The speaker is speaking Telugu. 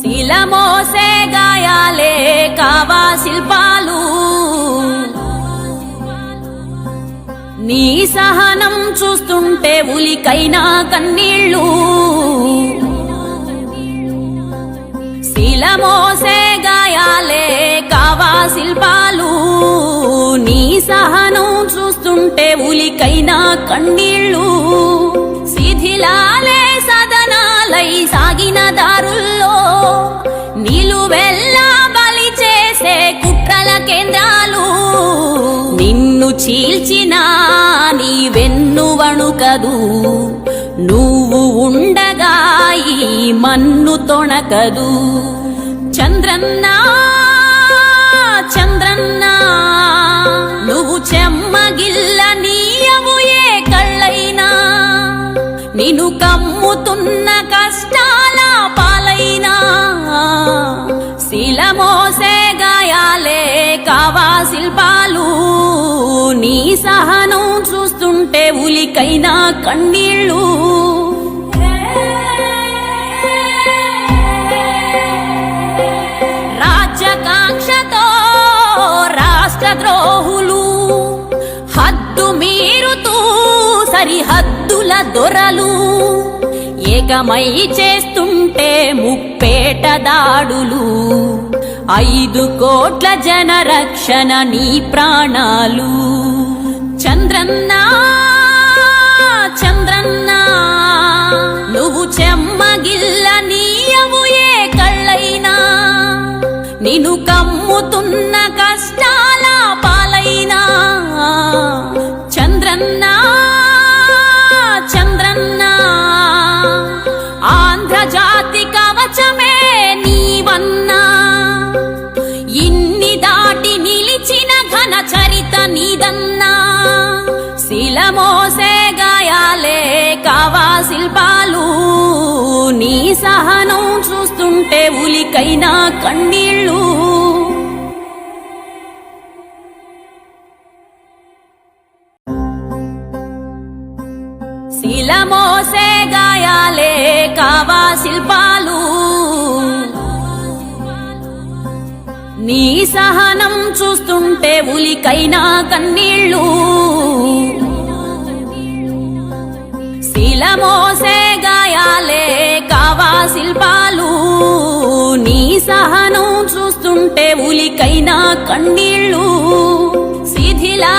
శిలమోసే గాయాలే కావా శిల్పాలు. నీ సహనం చూస్తుంటే ఉలికైనా కన్నీళ్ళు. శిలమోసే గాయాలే కావా శిల్పాలు. నీ సహనం చూస్తుంటే ఉలికైనా కన్నీళ్ళు. నిలువెల్లా బలి చేసే కుట్రల కేంద్రాలు. నిన్ను చీల్చినా నీ వెన్ను వణుకదు. నువ్వు ఉండగా ఈ మన్ను తొణకదు. చంద్రన్నా చంద్రన్నా నువ్వు చెమ్మగిల్ల నీయవు ఏ కళ్ళైనా. నిన్ను కమ్ముతున్న కష్టం సహనం చూస్తుంటే ఉలికైనా కన్నీళ్ళు. రాజ్యకాంక్షతో రాష్ట్ర ద్రోహులు హద్దు మీరుతూ సరిహద్దుల దొరలు. ఏకమై చేస్తుంటే ముప్పేట దాడులు. ఐదు కోట్ల జన రక్షణ నీ ప్రాణాలు. నిను కమ్ముతున్న కష్టాల పాలైనా చంద్రన్న చంద్రన్న ఆంధ్రజాతి కవచమే నీవన్నా. ఇన్ని దాటి నిలిచిన ఘన చరిత నీదన్నా. శిలమోసే గాయాలే కావా శిల్పాలు నీ సహనం ఉంటే ఉలికైనా కన్నీళ్ళు. శిలమోసే గాయాలే కావా శిల్పాలు. నీ సహనం చూస్తుంటే ఉలికైనా కన్నీళ్ళు. శిలమోసే సహనం చూస్తుంటే ఉలికైనా కన్నీళ్ళు. శిథిలా